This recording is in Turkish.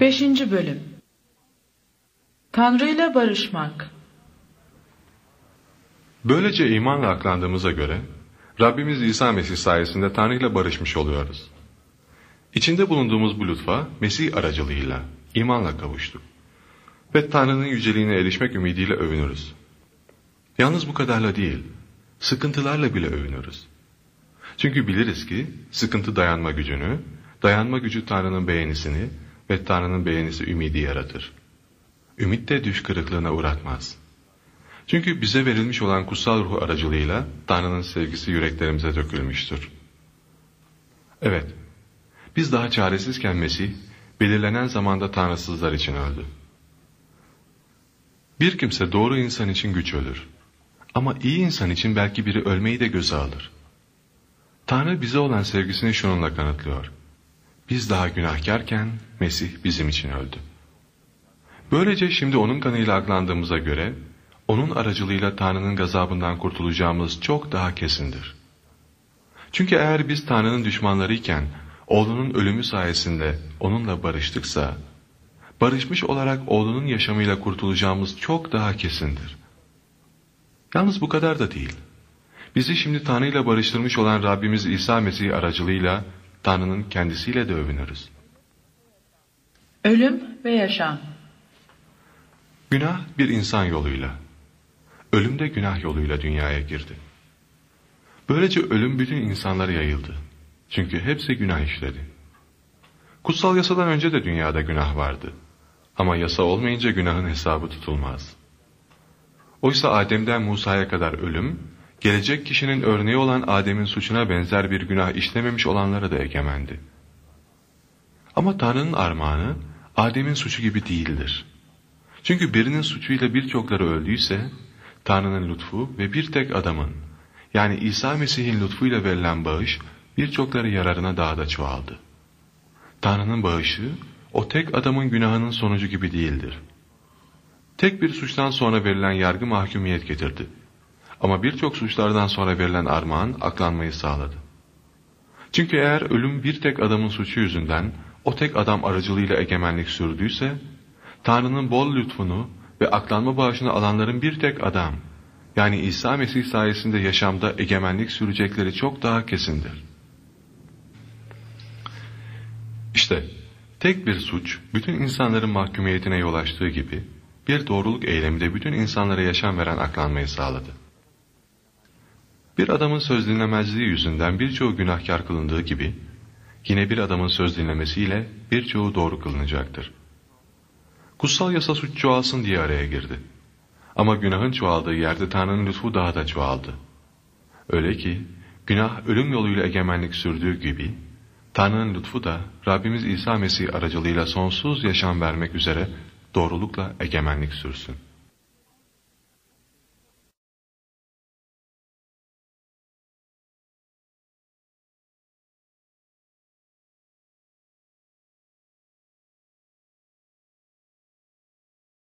5. Bölüm Tanrı ile barışmak Böylece imanla aklandığımıza göre Rabbimiz İsa Mesih sayesinde Tanrı ile barışmış oluyoruz. İçinde bulunduğumuz bu lütfa Mesih aracılığıyla imanla kavuştuk. Ve Tanrı'nın yüceliğine erişmek ümidiyle övünürüz. Yalnız bu kadarla değil, sıkıntılarla bile övünürüz. Çünkü biliriz ki sıkıntı dayanma gücünü, dayanma gücü Tanrı'nın beğenisini ve Tanrı'nın beğenisi ümidi yaratır. Ümit de düş kırıklığına uğratmaz. Çünkü bize verilmiş olan kutsal ruhu aracılığıyla Tanrı'nın sevgisi yüreklerimize dökülmüştür. Evet, biz daha çaresizken Mesih, belirlenen zamanda tanrısızlar için öldü. Bir kimse doğru insan için güç ölür. Ama iyi insan için belki biri ölmeyi de göze alır. Tanrı bize olan sevgisini şununla kanıtlıyor. Biz daha günahkarken Mesih bizim için öldü. Böylece şimdi onun kanıyla aklandığımıza göre, onun aracılığıyla Tanrı'nın gazabından kurtulacağımız çok daha kesindir. Çünkü eğer biz Tanrı'nın düşmanlarıyken, oğlunun ölümü sayesinde onunla barıştıksa, barışmış olarak oğlunun yaşamıyla kurtulacağımız çok daha kesindir. Yalnız bu kadar da değil. Bizi şimdi Tanrı ile barıştırmış olan Rabbimiz İsa Mesih aracılığıyla Tanrı'nın kendisiyle de övünürüz. Ölüm ve yaşam Günah bir insan yoluyla, ölüm de günah yoluyla dünyaya girdi. Böylece ölüm bütün insanlara yayıldı. Çünkü hepsi günah işledi. Kutsal yasadan önce de dünyada günah vardı. Ama yasa olmayınca günahın hesabı tutulmaz. Oysa Adem'den Musa'ya kadar ölüm, gelecek kişinin örneği olan Adem'in suçuna benzer bir günah işlememiş olanlara da egemendi. Ama Tanrı'nın armağanı, Adem'in suçu gibi değildir. Çünkü birinin suçuyla birçokları öldüyse, Tanrı'nın lütfu ve bir tek adamın, yani İsa Mesih'in lütfuyla verilen bağış, birçokları yararına daha da çoğaldı. Tanrı'nın bağışı, o tek adamın günahının sonucu gibi değildir. Tek bir suçtan sonra verilen yargı mahkumiyet getirdi. Ama birçok suçlardan sonra verilen armağan aklanmayı sağladı. Çünkü eğer ölüm bir tek adamın suçu yüzünden o tek adam aracılığıyla egemenlik sürdüyse, Tanrı'nın bol lütfunu ve aklanma bağışını alanların bir tek adam, yani İsa Mesih sayesinde yaşamda egemenlik sürecekleri çok daha kesindir. İşte tek bir suç bütün insanların mahkumiyetine yol açtığı gibi bir doğruluk eylemi de bütün insanlara yaşam veren aklanmayı sağladı. Bir adamın söz dinlemezliği yüzünden birçoğu günahkar kılındığı gibi yine bir adamın söz dinlemesiyle birçoğu doğru kılınacaktır. Kutsal yasa suç çoğalsın diye araya girdi. Ama günahın çoğaldığı yerde Tanrı'nın lütfu daha da çoğaldı. Öyle ki günah ölüm yoluyla egemenlik sürdüğü gibi Tanrı'nın lütfu da Rabbimiz İsa Mesih aracılığıyla sonsuz yaşam vermek üzere doğrulukla egemenlik sürsün.